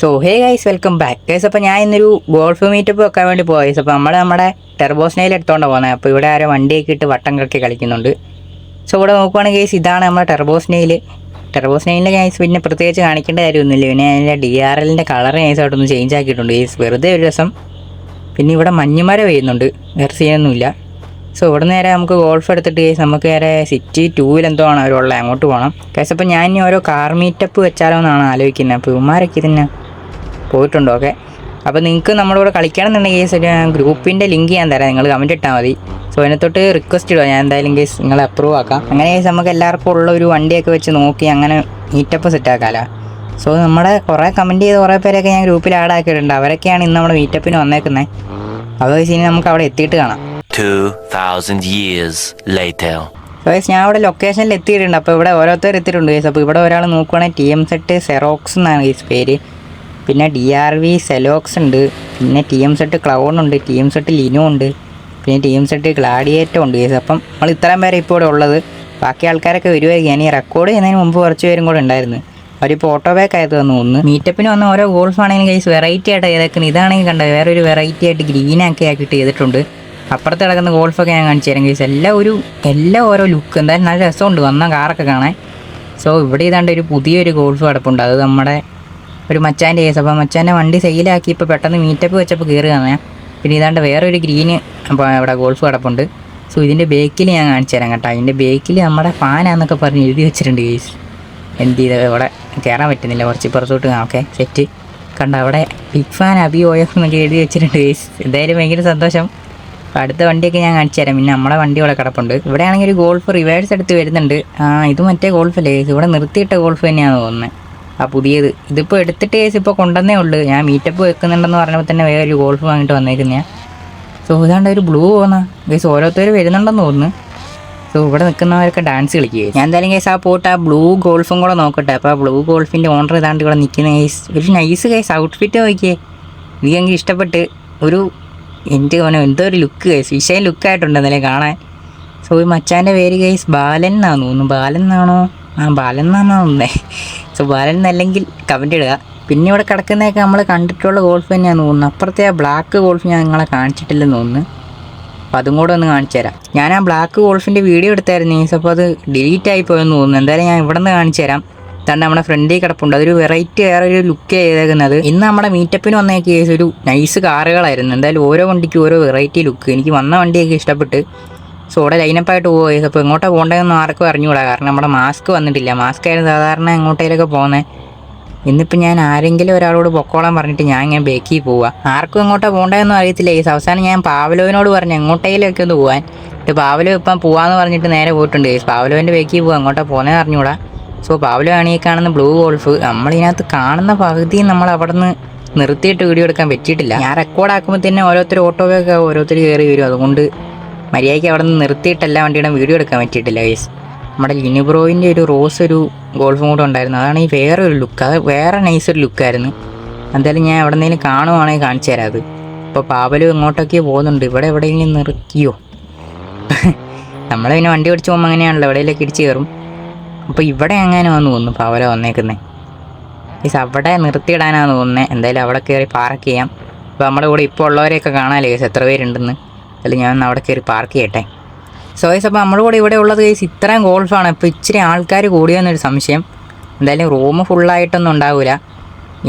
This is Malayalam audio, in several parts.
So hey guys welcome back guys അപ്പോൾ ഞാൻ ഇന്നൊരു ഗോൾഫ് മീറ്റപ്പ് വെക്കാൻ വേണ്ടി പോയി ഗൈസ് അപ്പോൾ നമ്മൾ നമ്മുടെ ടെർബോസ്നയിൽ എടുത്തോണ്ട് പോകുന്നത് അപ്പോൾ ഇവിടെ ആരോ വണ്ടിയൊക്കെ ഇട്ട് വട്ടം കറക്കി കളിക്കുന്നുണ്ട്. സോ ഇവിടെ നോക്കുവാണെങ്കിൽ ഗൈസ് ഇതാണ് നമ്മുടെ ടെർബോസ്നയിൽ ടെർബോസ്നയിലെ ഗൈസ് പിന്നെ പ്രത്യേകിച്ച് കാണിക്കേണ്ട കാര്യമൊന്നുമില്ല. പിന്നെ അതിന്റെ ഡി ആർ എല്ലിന്റെ കളർ നൈസായിട്ടൊന്ന് ചേഞ്ച് ആക്കിയിട്ടുണ്ട്. ഗൈസ് വെറുതെ ഒരു രസം. പിന്നെ ഇവിടെ മഞ്ഞുമര പെയ്യുന്നുണ്ട്. വേറെ സീനൊന്നുമില്ല സോ ഇവിടെ നേരെ നമുക്ക് ഗോൾഫ് എടുത്തിട്ട് കേസ് നമുക്ക് നേരെ സിറ്റി ടൂവിൽ എന്തോ ആണ് അവരുള്ളത്. അങ്ങോട്ട് പോകണം കേസ് അപ്പോൾ ഞാൻ ഇനി ഓരോ കാർ മീറ്റപ്പ് വെച്ചാലോ എന്നാണ് ആലോചിക്കുന്നത് അപ്പോൾ ഇവന്മാരൊക്കെ ഇതിന് പോയിട്ടുണ്ടോ ഓക്കെ അപ്പോൾ നിങ്ങൾക്ക് നമ്മുടെ കൂടെ കളിക്കണമെന്നുണ്ടെങ്കിൽ കേസ് ഒരു ഗ്രൂപ്പിന്റെ ലിങ്ക് ഞാൻ തരാം. നിങ്ങൾ കമന്റ് ഇട്ടാൽ മതി. സോ തൊട്ട് റിക്വസ്റ്റ് ഇടുക. ഞാൻ എന്തായാലും കേസ് നിങ്ങളെ അപ്രൂവ് ആക്കാം. അങ്ങനെ കേസ് നമുക്ക് എല്ലാവർക്കും ഉള്ള ഒരു വണ്ടിയൊക്കെ വെച്ച് നോക്കി അങ്ങനെ മീറ്റപ്പ് സെറ്റ് ആക്കാമല്ലോ സോ നമ്മുടെ കുറേ കമന്റ് ചെയ്ത് കുറേ പേരൊക്കെ ഞാൻ ഗ്രൂപ്പിൽ ആഡ് ആക്കിയിട്ടുണ്ട്. അവരൊക്കെയാണ് ഇന്ന് നമ്മുടെ മീറ്റപ്പിന് വന്നേക്കുന്നത് അപ്പോൾ ഇനി നമുക്ക് അവിടെ എത്തിയിട്ട് കാണാം. 2,000 years later. ഗൈസ് ഞാൻ അവിടെ ലൊക്കേഷനിൽ എത്തിയിട്ടുണ്ട്. അപ്പോൾ ഇവിടെ ഓരോരുത്തർ എത്തിയിട്ടുണ്ട് ഗൈസ് അപ്പോൾ ഇവിടെ ഒരാൾ നോക്കുവാണെങ്കിൽ ടി എം സെറ്റ് സെറോക്സ് എന്നാണ് ഗൈസ് പേര്. പിന്നെ ഡി ആർ വി സെലോക്സ് ഉണ്ട്. പിന്നെ ടി എം സെറ്റ് ക്ലൗൺ ഉണ്ട് ടി എം സെറ്റ് ലിനോ ഉണ്ട്. പിന്നെ ടി എം സെറ്റ് ഗ്ലാഡിയേറ്റോ ഉണ്ട് ഗൈസ് അപ്പം നമ്മൾ ഇത്രയും പേരെ ഇപ്പോൾ ഇവിടെ ഉള്ളത്. ബാക്കി ആൾക്കാരൊക്കെ വരുമായിരിക്കും ഞാൻ ഈ റെക്കോർഡ് ചെയ്യുന്നതിന് മുമ്പ് കുറച്ച് പേരും കൂടെ ഉണ്ടായിരുന്നു. അവരിപ്പോൾ ഓട്ടോ ബാക്ക് ആയത് വന്നു ഒന്ന് മീറ്റപ്പിന് വന്ന ഓരോ ഗോൾഫ് ആണെങ്കിലും ഗൈസ് വെറൈറ്റി ആയിട്ട് ചെയ്തേക്കുന്നത് ഇതാണെങ്കിൽ കണ്ടത് വേറെ ഒരു വെറൈറ്റി ആയിട്ട് ഗ്രീൻ ആക്കി ആക്കിയിട്ട് ചെയ്തിട്ടുണ്ട്. അപ്പുറത്ത് കിടക്കുന്ന ഗോൾഫൊക്കെ ഞാൻ കാണിച്ചു തരാം ഗൈസ് എല്ലാം ഒരു എല്ലാം ഓരോ ലുക്ക് എന്തായാലും നല്ല രസമുണ്ട് വന്ന കാറൊക്കെ കാണാൻ. സോ ഇവിടെ ഇതാണ്ട് ഒരു പുതിയൊരു ഗോൾഫ് കിടപ്പുണ്ട് അത് നമ്മുടെ ഒരു മച്ചാന്റെ കേസ് അപ്പോൾ മച്ചാന്റെ വണ്ടി സെയിലാക്കി ഇപ്പോൾ പെട്ടെന്ന് മീറ്റപ്പ് വെച്ചപ്പോൾ കയറുകയാണ് തന്നെയാണ് പിന്നെ ഇതാണ്ട് വേറൊരു ഗ്രീന് അപ്പോൾ ഇവിടെ ഗോൾഫ് കിടപ്പുണ്ട്. സോ ഇതിന്റെ ബേക്കിൽ ഞാൻ കാണിച്ചു തരാം കേട്ടോ. അതിന്റെ ബേക്കിൽ നമ്മുടെ ഫാനാന്നൊക്കെ പറഞ്ഞ് എഴുതി വെച്ചിട്ടുണ്ട് കേസ് എന്ത് ചെയ്ത് ഇവിടെ കയറാൻ പറ്റുന്നില്ല. കുറച്ച് പുറത്തോട്ട് ഓക്കെ സെറ്റ് കണ്ട? അവിടെ big fan Abi O F എന്നൊക്കെ എഴുതി വെച്ചിട്ടുണ്ട് കേസ് എന്തായാലും ഭയങ്കര സന്തോഷം. അപ്പോൾ അടുത്ത വണ്ടിയൊക്കെ ഞാൻ കാണിച്ചു തരാം പിന്നെ നമ്മളെ വണ്ടി ഇവിടെ കിടപ്പുണ്ട്. ഇവിടെ ആണെങ്കിൽ ഒരു ഗോൾഫ് റിവേഴ്സ് എടുത്ത് വരുന്നുണ്ട്. ആ ഇത് മറ്റേ ഗോൾഫല്ലേ ഇവിടെ നിർത്തിയിട്ട ഗോൾഫ് തന്നെയാണ് തോന്നുന്നത് ആ പുതിയത്. ഇതിപ്പോൾ എടുത്തിട്ട് കേസ് ഇപ്പോൾ കൊണ്ടുവന്നേ ഉള്ളൂ. ഞാൻ മീറ്റപ്പ് വെക്കുന്നുണ്ടെന്ന് പറഞ്ഞപ്പോൾ തന്നെ വേറെ ഒരു ഗോൾഫ് വാങ്ങിയിട്ട് വന്നേക്കുന്നേ. സോ ഇതാണ്ട് ഒരു ബ്ലൂ പോകുന്ന ഗൈസ് ഓരോരുത്തർ വരുന്നുണ്ടെന്ന് തോന്നുന്നു. സോ ഇവിടെ നിൽക്കുന്നവരൊക്കെ ഡാൻസ് കളിക്കുക ഞാൻ എന്തായാലും കേസ് ആ പോട്ട് ആ ബ്ലൂ ഗോൾഫും കൂടെ നോക്കട്ടെ. അപ്പോൾ ആ ബ്ലൂ ഗോൾഫിന്റെ ഓണർ ഇതാണ്ട് ഇവിടെ നിൽക്കുന്ന കേസ് ഒരു നൈസ് കേസ് ഔട്ട്ഫിറ്റ് നോക്കിയേ. എനിക്കെങ്കിൽ ഇഷ്ടപ്പെട്ട് ഒരു എന്റെ ഓനോ എന്തോ ഒരു ലുക്ക് കേസ് വിഷയം ലുക്കായിട്ടുണ്ട് എന്നാലേ കാണാൻ. സോ ഈ മച്ചാന്റെ പേര് കേസ് ബാലൻ എന്നാണ് തോന്നുന്നു. ബാലൻ എന്നാണോ? ആ ബാലൻ എന്നാണോ ഒന്നേ സോ ബാലൻ എന്നല്ലെങ്കിൽ കമന്റ് ഇടുക. പിന്നെ ഇവിടെ കിടക്കുന്നതൊക്കെ നമ്മൾ കണ്ടിട്ടുള്ള ഗോൾഫ് തന്നെയാണ് തോന്നുന്നത് അപ്പുറത്തെ ആ ബ്ലാക്ക് ഗോൾഫ് ഞാൻ നിങ്ങളെ കാണിച്ചിട്ടില്ലെന്ന് തോന്നുന്നു. അപ്പോൾ അതും കൂടെ ഒന്ന് കാണിച്ചു തരാം. ഞാൻ ആ ബ്ലാക്ക് ഗോൾഫിന്റെ വീഡിയോ എടുത്തായിരുന്നു. സോ അപ്പോൾ അത് ഡിലീറ്റ് ആയി പോയെന്ന് തോന്നുന്നു. എന്തായാലും ഞാൻ ഇവിടെ നിന്ന് കാണിച്ചു തരാം. തന്നെ നമ്മുടെ ഫ്രണ്ടിൽ കിടപ്പുണ്ട്. അതൊരു വെറൈറ്റി വേറെ ഒരു ലുക്ക് ചെയ്തേക്കുന്നത്. ഇന്ന് നമ്മുടെ മീറ്റപ്പിന് വന്ന കേസ് ഒരു നൈസ് കാറുകളായിരുന്നു എന്തായാലും ഓരോ വണ്ടിക്കും ഓരോ വെറൈറ്റി ലുക്ക് എനിക്ക് വന്ന വണ്ടിയൊക്കെ ഇഷ്ടപ്പെട്ട്. സോ ഇവിടെ ലൈനപ്പായിട്ട് പോയി അപ്പോൾ എങ്ങോട്ടാണ് പോകേണ്ടതെന്ന് ആർക്കും അറിഞ്ഞുകൂടാ കാരണം നമ്മുടെ മാസ്ക് വന്നിട്ടില്ല. മാസ്ക് ആയിരുന്നു സാധാരണ എങ്ങോട്ടേലൊക്കെ പോകുന്നത് ഇന്നിപ്പോൾ ഞാൻ ആരെങ്കിലും ഒരാളോട് പൊക്കോളാൻ പറഞ്ഞിട്ട് ഞാൻ ഇങ്ങനെ ബേക്കിൽ പോവുക ആർക്കും എങ്ങോട്ടാ പോകേണ്ടതെന്നും അറിയത്തില്ല. ഈ അവസാനം ഞാൻ പാവലോവിനോട് പറഞ്ഞു എങ്ങോട്ടേലൊക്കെ ഒന്ന് പോകാൻ എന്നിട്ട് പാവലോ ഇപ്പം പോവാന്ന് പറഞ്ഞിട്ട് നേരെ പോയിട്ടുണ്ട്. പാവലോവിന്റെ ബേക്കിൽ പോവാ. എങ്ങോട്ടാ പോകുന്നതെന്ന് അറിഞ്ഞുകൂടാ സോ പാവലോ ആണ് ഈ കാണുന്ന ബ്ലൂ ഗോൾഫ് നമ്മളിതിനകത്ത് കാണുന്ന പകുതി നമ്മൾ അവിടെ നിന്ന് നിർത്തിയിട്ട് വീഡിയോ എടുക്കാൻ പറ്റിയിട്ടില്ല. ഞാൻ റെക്കോർഡ് ആക്കുമ്പോൾ തന്നെ ഓരോരുത്തർ ഓട്ടോയൊക്കെ ഓരോരുത്തർ കയറി വരും. അതുകൊണ്ട് മര്യാദയ്ക്ക് അവിടെ നിന്ന് നിർത്തിയിട്ടല്ല വണ്ടിയുടെ വീഡിയോ എടുക്കാൻ പറ്റിയിട്ടില്ല ഗൈസ് നമ്മുടെ ലിനിബ്രോയിന്റെ ഒരു റോസ് ഒരു ഗോൾഫും കൂടെ ഉണ്ടായിരുന്നു. അതാണ് ഈ വേറെ ഒരു ലുക്ക് അത് വേറെ നൈസ് ഒരു ലുക്കായിരുന്നു എന്തായാലും ഞാൻ എവിടെ നിന്നെങ്കിലും കാണുവാണെങ്കിൽ കാണിച്ചു തരാം അത്. ഇപ്പോൾ പാവലും എങ്ങോട്ടൊക്കെ പോകുന്നുണ്ട്. ഇവിടെ എവിടെയെങ്കിലും നിർത്തിയോ? നമ്മൾ പിന്നെ വണ്ടി ഓടിച്ച് പോകുമ്പോൾ അങ്ങനെയാണല്ലോ. എവിടെയെങ്കിലൊക്കെ ഇടിച്ച് കയറും. അപ്പോൾ ഇവിടെ എങ്ങനെ വന്ന് തോന്നുന്നു പാവല വന്നേക്കുന്നത് ഈസ് അവിടെ നിർത്തിയിടാനാണ് തോന്നുന്നത് എന്തായാലും അവിടെ കയറി പാർക്ക് ചെയ്യാം. അപ്പോൾ നമ്മുടെ കൂടെ ഇപ്പോൾ ഉള്ളവരെയൊക്കെ കാണാമല്ലേ എത്ര പേരുണ്ടെന്ന്. അതിൽ ഞാൻ അവിടെ കയറി പാർക്ക് ചെയ്യട്ടെ? സോ ഗൈസ് അപ്പോൾ നമ്മുടെ കൂടെ ഇവിടെ ഉള്ളത് ഗൈസ് ഇത്രയും ഗോൾഫാണ് അപ്പോൾ ഇച്ചിരി ആൾക്കാർ കൂടിയെന്നൊരു സംശയം. എന്തായാലും റൂം ഫുള്ളായിട്ടൊന്നും ഉണ്ടാവില്ല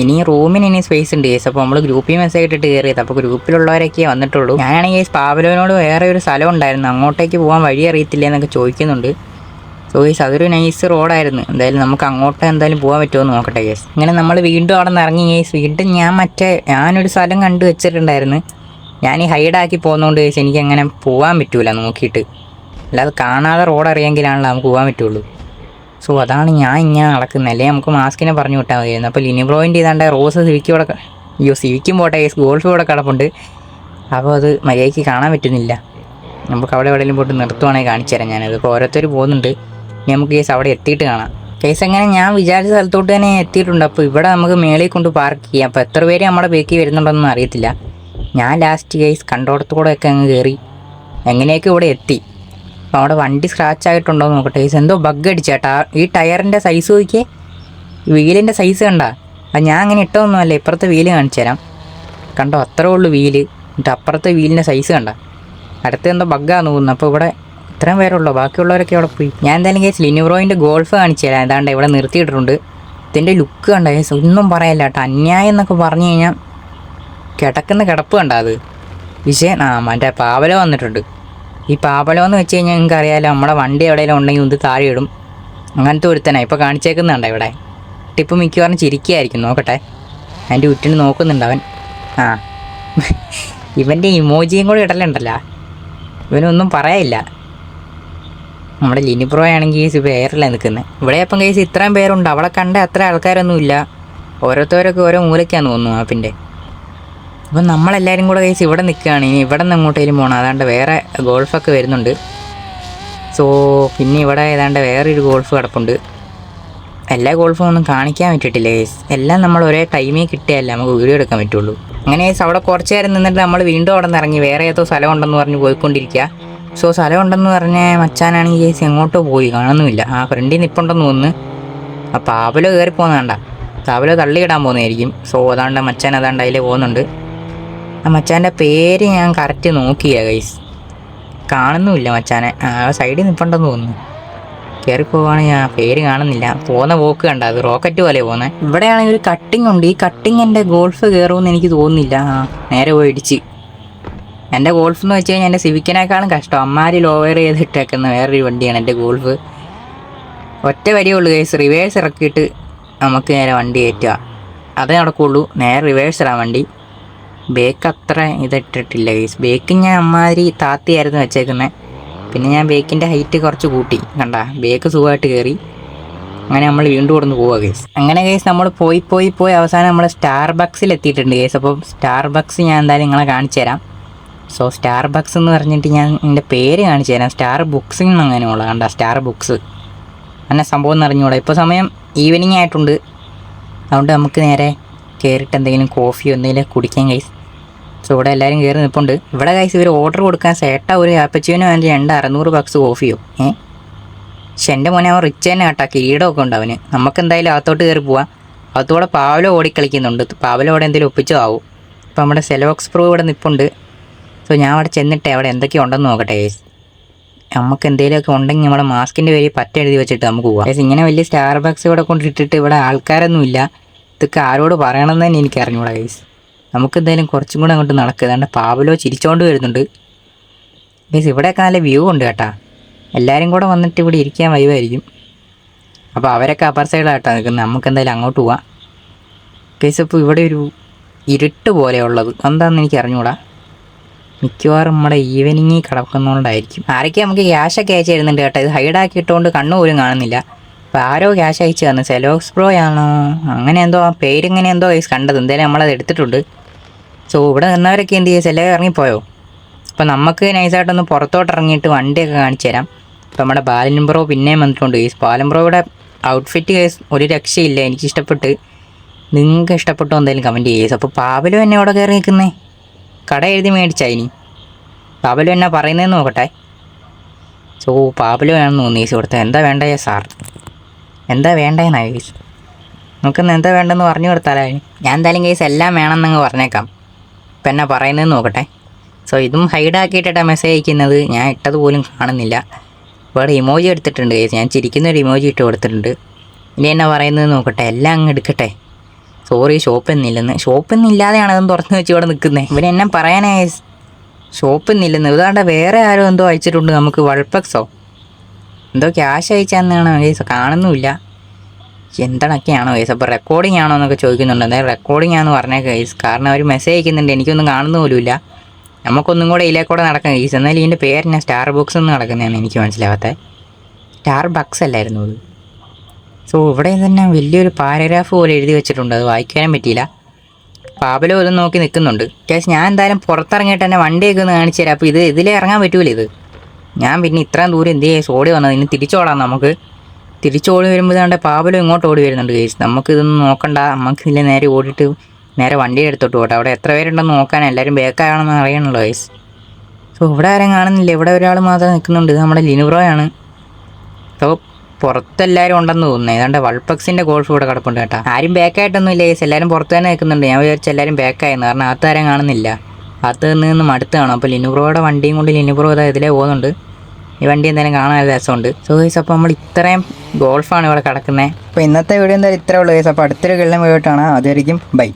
ഇനി റൂമിന് ഇനി സ്പേസ് ഉണ്ട് ഗൈസ് അപ്പോൾ നമ്മൾ ഗ്രൂപ്പിൽ മെസ്സേജ് ഇട്ടിട്ട് കയറിയത്. അപ്പോൾ ഗ്രൂപ്പിലുള്ളവരൊക്കെ വന്നിട്ടുള്ളൂ. ഞാനാണെങ്കിൽ ഗൈസ് പാവലോനോട് വേറെ ഒരു സ്ഥലം ഉണ്ടായിരുന്നു. അങ്ങോട്ടേക്ക് പോകാൻ വഴി അറിയത്തില്ല എന്നൊക്കെ ചോദിക്കുന്നുണ്ട്. സോ ഗൈസ് അതൊരു നൈസ് റോഡായിരുന്നു എന്തായാലും നമുക്ക് അങ്ങോട്ട് എന്തായാലും പോകാൻ പറ്റുമോ എന്ന് നോക്കട്ടെ ഗൈസ് ഇങ്ങനെ നമ്മൾ വീണ്ടും അവിടെ നിന്ന് ഇറങ്ങി ഗൈസ് വീണ്ടും ഞാൻ മറ്റേ ഞാനൊരു സ്ഥലം കണ്ടു വെച്ചിട്ടുണ്ടായിരുന്നു. ഞാൻ ഈ ഹൈഡാക്കി പോകുന്നതുകൊണ്ട് ചോദിച്ചാൽ എനിക്ക് അങ്ങനെ പോകാൻ പറ്റൂല നോക്കിയിട്ട്. അല്ലാതെ കാണാതെ റോഡ് അറിയാമെങ്കിലാണല്ലോ നമുക്ക് പോകാൻ പറ്റുള്ളൂ. സോ അതാണ് ഞാൻ ഇങ്ങനെ നടക്കുന്നത് അല്ലെങ്കിൽ നമുക്ക് മാസ്കിനെ പറഞ്ഞു വിട്ടാൽ മതിയായിരുന്നു അപ്പോൾ ലിനിബ്രോയിന്റെ ഇതാണ്ട് റോസ് സിവിക്കും ഇവിടെ ക- അയ്യോ സിവിക്കും പോട്ടെ ഗോൾഫ് ഇവിടെ കിടപ്പുണ്ട്. അപ്പോൾ അത് മര്യാദയ്ക്ക് കാണാൻ പറ്റുന്നില്ല. നമുക്ക് അവിടെ എവിടെയെങ്കിലും പോയിട്ട് നിർത്തുവാണെങ്കിൽ കാണിച്ചു തരാം ഞാനത്. ഇപ്പോൾ ഓരോരുത്തർ പോകുന്നുണ്ട്. ഇനി നമുക്ക് കേസ് അവിടെ എത്തിയിട്ട് കാണാം. കേസ് എങ്ങനെ ഞാൻ വിചാരിച്ച സ്ഥലത്തോട്ട് തന്നെ എത്തിയിട്ടുണ്ട്. അപ്പോൾ ഇവിടെ നമുക്ക് മേളിൽ കൊണ്ട് പാർക്ക് ചെയ്യാം. അപ്പോൾ എത്ര പേര് നമ്മുടെ ബേക്കിൽ വരുന്നുണ്ടെന്നൊന്നും അറിയത്തില്ല. ഞാൻ ലാസ്റ്റ് കേസ് കണ്ടോടത്തോടെ ഒക്കെ അങ്ങ് കയറി എങ്ങനെയൊക്കെ ഇവിടെ എത്തി? അപ്പോൾ അവിടെ വണ്ടി സ്ക്രാച്ച് ആയിട്ടുണ്ടോ എന്ന് നോക്കട്ടെ ഗൈസ് എന്തോ ബഗ് അടിച്ചേട്ടാ. ഈ ടയറിന്റെ സൈസ് നോക്കിയേ. വീലിന്റെ സൈസ് കണ്ട? അത് ഞാൻ അങ്ങനെ ഇട്ടതൊന്നുമല്ല ഇപ്പുറത്തെ വീൽ കാണിച്ചു തരാം. കണ്ടോ അത്രേ ഉള്ളൂ വീൽ. എന്നിട്ട് അപ്പുറത്തെ വീലിന്റെ സൈസ് കണ്ട? അടുത്ത് എന്തോ ബഗ്ഗാന്ന് തോന്നുന്നു. അപ്പോൾ ഇവിടെ ഇത്രയും പേരുള്ളൂ? ബാക്കിയുള്ളവരൊക്കെ അവിടെ പോയി? ഞാൻ എന്തായാലും കേസ് ലിനുറോയിന്റെ ഗോൾഫ് കാണിച്ചു തരാം. ഏതാണ്ട് ഇവിടെ നിർത്തിയിട്ടുണ്ട്. ഇതിന്റെ ലുക്ക് കണ്ട കേസ് ഒന്നും പറയല്ല കേട്ടോ. അന്യായം എന്നൊക്കെ പറഞ്ഞു കഴിഞ്ഞാൽ കിടക്കുന്ന കിടപ്പ് കണ്ട അത്. വിഷയം ആ മറ്റേ പാവല വന്നിട്ടുണ്ട്. ഈ പാവല എന്ന് വെച്ച് കഴിഞ്ഞാൽ നിങ്ങൾക്ക് അറിയാലോ നമ്മുടെ വണ്ടി എവിടെയെങ്കിലും ഉണ്ടെങ്കിൽ ഇത് താഴെ ഇടും. അങ്ങനത്തെ ഒരുത്തനാണ് ഇപ്പോൾ കാണിച്ചേക്കുന്നുണ്ട് ഇവിടെ? ടിപ്പ് മിക്കവാറും ചിരിക്കുകയായിരിക്കും നോക്കട്ടെ. അതിന്റെ ഉറ്റിന് നോക്കുന്നുണ്ട് അവൻ. ആ. ഇവന്റെ ഇമോജിയും കൂടി ഇടലുണ്ടല്ലോ. ഇവനൊന്നും പറയില്ല നമ്മുടെ ലിനിപ്രോ ആണെങ്കിൽ കേസ് പേരല്ല നിൽക്കുന്നത് ഇവിടെ അപ്പം കേസ് ഇത്രയും പേരുണ്ട്. അവളെ കണ്ട അത്ര ആൾക്കാരൊന്നുമില്ല. ഓരോരുത്തരൊക്കെ ഓരോ മൂലയ്ക്കാന്ന് തോന്നുന്നു ആപ്പിന്റെ അപ്പം നമ്മളെല്ലാവരും കൂടെ കേസ് ഇവിടെ നിൽക്കുകയാണ്. ഇനി ഇവിടെ നിന്ന് എങ്ങോട്ടേലും പോകണം അതാണ്ട് വേറെ ഗോൾഫൊക്കെ വരുന്നുണ്ട്. സോ പിന്നെ ഇവിടെ ഏതാണ്ട് വേറൊരു ഗോൾഫ് കിടപ്പുണ്ട്. എല്ലാ ഗോൾഫും ഒന്നും കാണിക്കാൻ പറ്റിയിട്ടില്ല കേസ് എല്ലാം നമ്മൾ ഒരേ ടൈമിൽ കിട്ടിയല്ല നമുക്ക് വീഡിയോ എടുക്കാൻ പറ്റുള്ളൂ. അങ്ങനെ കേസ് അവിടെ കുറച്ച് നേരം നിന്നിട്ട് നമ്മൾ വീണ്ടും അവിടെ നിന്ന് ഇറങ്ങി. വേറെ ഏതോ സ്ഥലം ഉണ്ടെന്ന് പറഞ്ഞ് പോയിക്കൊണ്ടിരിക്കുക. സോ സ്ഥലം ഉണ്ടെന്ന് പറഞ്ഞ മച്ചാനാണെങ്കിൽ കേസ് എങ്ങോട്ടോ പോയി. കാണുന്നുമില്ല. ആ ഫ്രണ്ടിൽ നിൽപ്പുണ്ടെന്ന് തോന്നുന്നു. ആ പാവലോ കയറി പോകുന്നതാണ്ട പാവലോ തള്ളിയിടാൻ പോകുന്നതായിരിക്കും. സോ അതാണ്ട് മച്ചാൻ അതാണ്ട് അതിൽ പോകുന്നുണ്ട്. ആ മച്ചാന്റെ പേര് ഞാൻ കറക്റ്റ് നോക്കിയ ഗൈസ് കാണുന്നുമില്ല മച്ചാനെ. ആ സൈഡിൽ നിൽപ്പുണ്ടെന്ന് തോന്നുന്നു. കയറി പോവുകയാണെങ്കിൽ ആ പേര് കാണുന്നില്ല. പോകുന്ന പോക്ക് കണ്ട അത് റോക്കറ്റ് പോലെ പോകുന്നത് ഇവിടെയാണെങ്കിൽ ഒരു കട്ടിംഗ് ഉണ്ട്. ഈ കട്ടിങ് എന്റെ ഗോൾഫ് കയറുമെന്ന് എനിക്ക് തോന്നുന്നില്ല. ആ നേരെ പോയി ഇടിച്ച്. എന്റെ ഗോൾഫ് എന്ന് വെച്ച് കഴിഞ്ഞാൽ എന്റെ സിവിക്കിനേക്കാളും കഷ്ടം. അമ്മാരി ലോവർ ചെയ്തിട്ടേക്കുന്ന വേറൊരു വണ്ടിയാണ് എന്റെ ഗോൾഫ് ഒറ്റ വരിയുള്ളൂ കേസ് റിവേഴ്സ് ഇറക്കിയിട്ട് നമുക്ക് നേരെ വണ്ടി കയറ്റുക. അതേ നടക്കുള്ളൂ. നേരെ റിവേഴ്സ് ഇടാൻ വണ്ടി. ബേക്ക് അത്ര ഇതിട്ടിട്ടില്ല ഗൈസ് ബേക്ക് ഞാൻ അമ്മാതിരി താത്തിയായിരുന്നു വെച്ചേക്കുന്നത് പിന്നെ ഞാൻ ബേക്കിന്റെ ഹൈറ്റ് കുറച്ച് കൂട്ടി. കണ്ട? ബേക്ക് സുഖമായിട്ട് കയറി അങ്ങനെ നമ്മൾ വീണ്ടും കൊടുന്ന് പോവുക ഗൈസ് അങ്ങനെ ഗൈസ് നമ്മൾ പോയി പോയി പോയി അവസാനം നമ്മൾ സ്റ്റാർബക്സിൽ എത്തിയിട്ടുണ്ട് ഗൈസ് അപ്പോൾ സ്റ്റാർബക്സ് ഞാൻ എന്തായാലും നിങ്ങളെ കാണിച്ചു തരാം. സോ സ്റ്റാർബക്സ് എന്ന് പറഞ്ഞിട്ട് ഞാൻ എന്റെ പേര് കാണിച്ചു തരാം. സ്റ്റാർ ബുക്സിൽ നിന്ന് അങ്ങനെയുള്ള കണ്ട? സ്റ്റാർ ബുക്സ് അങ്ങനെ സംഭവം എന്ന് അറിഞ്ഞോളാം ഇപ്പോൾ സമയം ഈവനിങ് ആയിട്ടുണ്ട്. അതുകൊണ്ട് നമുക്ക് നേരെ കയറിയിട്ട് എന്തെങ്കിലും കോഫിയോ എന്തെങ്കിലും കുടിക്കാൻ കൈസ് സോ ഇവിടെ എല്ലാവരും കയറി നിൽപ്പുണ്ട്. ഇവിടെ കൈസ് ഇവർ ഓർഡർ കൊടുക്കാൻ സേട്ട ഒരു ആപ്പച്ചുവിന് വേണ്ടി രണ്ട് അറുന്നൂറ് ബക്സ് കോഫിയോ ഏ? പക്ഷെ എന്റെ മോനെ അവൻ റിച്ച് തന്നെ കേട്ടാ. കിരീടമൊക്കെ ഉണ്ട് അവന്. നമുക്ക് എന്തായാലും അകത്തോട്ട് കയറി പോവാം. അകത്തൂടെ പാവലോ ഓടിക്കളിക്കുന്നുണ്ട് പാവലോ അവിടെ എന്തെങ്കിലും ഒപ്പിച്ചോ ആവും. ഇപ്പം നമ്മുടെ സെലോക്സ് പ്രോ ഇവിടെ നിൽപ്പുണ്ട്. സോ ഞാൻ അവിടെ ചെന്നിട്ട് അവിടെ എന്തൊക്കെ ഉണ്ടെന്ന് നോക്കട്ടെ ഗൈസ് നമുക്ക് എന്തെങ്കിലുമൊക്കെ ഉണ്ടെങ്കിൽ നമ്മുടെ മാസ്കിന്റെ പേര് പറ്റ എഴുതി വെച്ചിട്ട് നമുക്ക് പോവാം. ഗൈസ് ഇങ്ങനെ വലിയ സ്റ്റാർ ബക്സ് ഇവിടെ കൊണ്ടിട്ടിട്ട് ഇവിടെ ആൾക്കാരൊന്നുമില്ല. ഇതൊക്കെ ആരോട് പറയണമെന്ന് തന്നെ എനിക്ക് അറിഞ്ഞൂടാ ഗൈസ് നമുക്ക് എന്തായാലും കുറച്ചും കൂടെ അങ്ങോട്ട് നടക്കുക ഏതാണ്ട് പാവലോ ചിരിച്ചോണ്ട് വരുന്നുണ്ട്. ബീസ് ഇവിടെയൊക്കെ നല്ല വ്യൂ ഉണ്ട് കേട്ടാ. എല്ലാവരും കൂടെ വന്നിട്ട് ഇവിടെ ഇരിക്കാൻ വൈവായിരിക്കും. അപ്പോൾ അവരൊക്കെ അപ്പർ സൈഡിലായിട്ടാണ് നിൽക്കുന്നത്. നമുക്ക് എന്തായാലും അങ്ങോട്ട് പോവാം. കേസ് ഇപ്പോൾ ഇവിടെ ഒരു ഇരുട്ട് പോലെയുള്ളത് എന്താണെന്ന് എനിക്ക് അറിഞ്ഞുകൂടാ മിക്കവാറും നമ്മുടെ ഈവനിങ്ങിൽ കിടക്കുന്നതുകൊണ്ടായിരിക്കും ആരൊക്കെ നമുക്ക് ക്യാഷൊക്കെ അയച്ചു തരുന്നുണ്ട് കേട്ടോ. ഇത് ഹൈഡാക്കി ഇട്ടുകൊണ്ട് കണ്ണു പോലും കാണുന്നില്ല. അപ്പോൾ ആരോ ക്യാഷ് അയച്ചു തന്നു. സെലോക്സ് പ്രോ ആണോ? അങ്ങനെ എന്തോ പേരിങ്ങനെ എന്തോ കണ്ടത്. എന്തായാലും നമ്മളത് എടുത്തിട്ടുണ്ട്. സോ ഇവിടെ നിന്നവരൊക്കെ എന്ത് ചെയ്യുക ചില ഇറങ്ങിപ്പോയോ? അപ്പോൾ നമുക്ക് നൈസായിട്ടൊന്ന് പുറത്തോട്ട് ഇറങ്ങിയിട്ട് വണ്ടിയൊക്കെ കാണിച്ചു തരാം. അപ്പോൾ നമ്മുടെ ബാലൻ ബ്രോ പിന്നെയും വന്നിട്ടുണ്ട്. ഈ ബാലൻ ബ്രോയുടെ ഔട്ട്ഫിറ്റ് കേസ് ഒരു രക്ഷയില്ല. എനിക്ക് ഇഷ്ടപ്പെട്ട് നിങ്ങൾക്ക് ഇഷ്ടപ്പെട്ടോ എന്തായാലും കമന്റ് ചെയ്യുക അപ്പോൾ പാവലും എന്നെ അവിടെ കയറി നിൽക്കുന്നേ? കട എഴുതി മേടിച്ചാ ഇനി? പാവലു എന്നാ പറയുന്നതെന്ന് നോക്കട്ടെ. സോ പാവലു വേണമെന്ന് തോന്നി ഈസ് കൊടുത്തത് എന്താ വേണ്ടേ സാർ എന്താ വേണ്ടേന്നാ കേസ് നമുക്കിന്ന് എന്താ വേണ്ടെന്ന് പറഞ്ഞു കൊടുത്താലേ ഞാൻ എന്തായാലും കേസ് എല്ലാം വേണമെന്നങ്ങ് പറഞ്ഞേക്കാം. ഇപ്പം എന്നാ പറയുന്നതെന്ന് നോക്കട്ടെ. സോ ഇതും ഹൈഡാക്കിയിട്ടാണ് മെസ്സേജ് അയക്കുന്നത്. ഞാൻ ഇട്ടതുപോലും കാണുന്നില്ല. ഇവിടെ ഇമോജി എടുത്തിട്ടുണ്ട് കേസ് ഞാൻ ചിരിക്കുന്ന ഒരു ഇമോജി ഇട്ട് കൊടുത്തിട്ടുണ്ട്. ഇനി എന്നാ പറയുന്നത് നോക്കട്ടെ. എല്ലാം അങ്ങ് എടുക്കട്ടെ. സോറി ഷോപ്പൊന്നില്ലെന്ന് ഷോപ്പൊന്നില്ലാതെയാണ് അതും തുറന്ന് വെച്ച് ഇവിടെ നിൽക്കുന്നത് ഇവൻ എന്നെ പറയാനേ ഷോപ്പൊന്നില്ലെന്ന് ഇതാണ്ട് വേറെ ആരോ എന്തോ അയച്ചിട്ടുണ്ട് നമുക്ക് വൾപ്പക്സോ എന്തോ ക്യാഷ് അയച്ചാന്നാണ് കാണുന്നുമില്ല. എന്തൊക്കെയാണോ കേസ് അപ്പോൾ റെക്കോർഡിംഗ് ആണോ എന്നൊക്കെ ചോദിക്കുന്നുണ്ട്. എന്തായാലും റെക്കോർഡിംഗ് ആണെന്ന് പറഞ്ഞ കേസ് കാരണം അവർ മെസ്സേജ് അയക്കുന്നുണ്ട്. എനിക്കൊന്നും കാണുന്ന പോലുമില്ല. നമുക്കൊന്നും കൂടെ ഇതിലേക്കൂടെ നടക്കാം കേസ് എന്നാലും ഇതിന്റെ പേരിനെ സ്റ്റാർ ബോക്സ് എന്ന് നടക്കുന്നതാണ് എനിക്ക് മനസ്സിലാവാത്തത് സ്റ്റാർ ബക്സ് അല്ലായിരുന്നു അത്. സോ ഇവിടെ തന്നെ വലിയൊരു പാരഗ്രാഫ് പോലെ എഴുതി വെച്ചിട്ടുണ്ട്. അത് വായിക്കാനും പറ്റിയില്ല. പാബലോ ഇതും നോക്കി നിൽക്കുന്നുണ്ട്. കേസ് ഞാൻ എന്തായാലും പുറത്തിറങ്ങിയിട്ട് തന്നെ വണ്ടിയൊക്കെ ഒന്ന് കാണിച്ചു തരാം. അപ്പോൾ ഇത് ഇതിലേ ഇറങ്ങാൻ പറ്റൂല ഇത്. ഞാൻ പിന്നെ ഇത്രയും ദൂരം എന്ത് ചെയ്യും? ഓടി വന്നത് ഇനി തിരിച്ചോടാം നമുക്ക്. തിരിച്ചോടി വരുമ്പോൾ ഇതാണ്ട് പാബലോ ഇങ്ങോട്ട് ഓടി വരുന്നുണ്ട് കേസ് നമുക്കിതൊന്നും നോക്കണ്ട. നമുക്ക് ഇല്ല നേരെ ഓടിയിട്ട് നേരെ വണ്ടി എടുത്തോട്ട് പോട്ടെ. അവിടെ എത്ര പേരുണ്ടെന്ന് നോക്കാൻ എല്ലാവരും ബേക്കാണെന്ന് അറിയണല്ലോ കേസ് സോ ഇവിടെ ആരും കാണുന്നില്ല. ഇവിടെ ഒരാൾ മാത്രം നിൽക്കുന്നുണ്ട് നമ്മുടെ ലിനുബ്രോയാണ് സോ പുറത്തെല്ലാവരും ഉണ്ടെന്ന് തോന്നുന്നു. ഏതാണ്ട് വൾപക്സിന്റെ ഗോൾഫ് ഇവിടെ കിടപ്പുണ്ട് കേട്ടോ. ആരും ബാക്കായിട്ടൊന്നും ഇല്ല ഗൈസ് എല്ലാവരും പുറത്ത് തന്നെ നിൽക്കുന്നുണ്ട് ഞാൻ വിചാരിച്ചു എല്ലാവരും ബേക്കായിരുന്നു കാരണം അകത്ത് ആരും കാണുന്നില്ല. അകത്ത് നിന്ന് നിന്ന് കാണും അപ്പോൾ ലിനുബ്രോയുടെ വണ്ടിയും കൊണ്ട് ലിനുബ്രോ ഇതാ ഇതിലേ പോകുന്നുണ്ട്. ഈ വണ്ടി എന്തായാലും കാണാൻ നല്ല രസമുണ്ട്. സോ ഗൈസ് അപ്പോൾ നമ്മൾ ഇത്രയും ഗോൾഫാണ് ഇവിടെ കിടക്കുന്നത്. അപ്പോൾ ഇന്നത്തെ വീഡിയോ എന്തായാലും ഇത്രേ ഉള്ളൂ ഗൈസ് അപ്പോൾ അടുത്തൊരു കിള്ളം വീഡിയോ അതായിരിക്കും ബൈ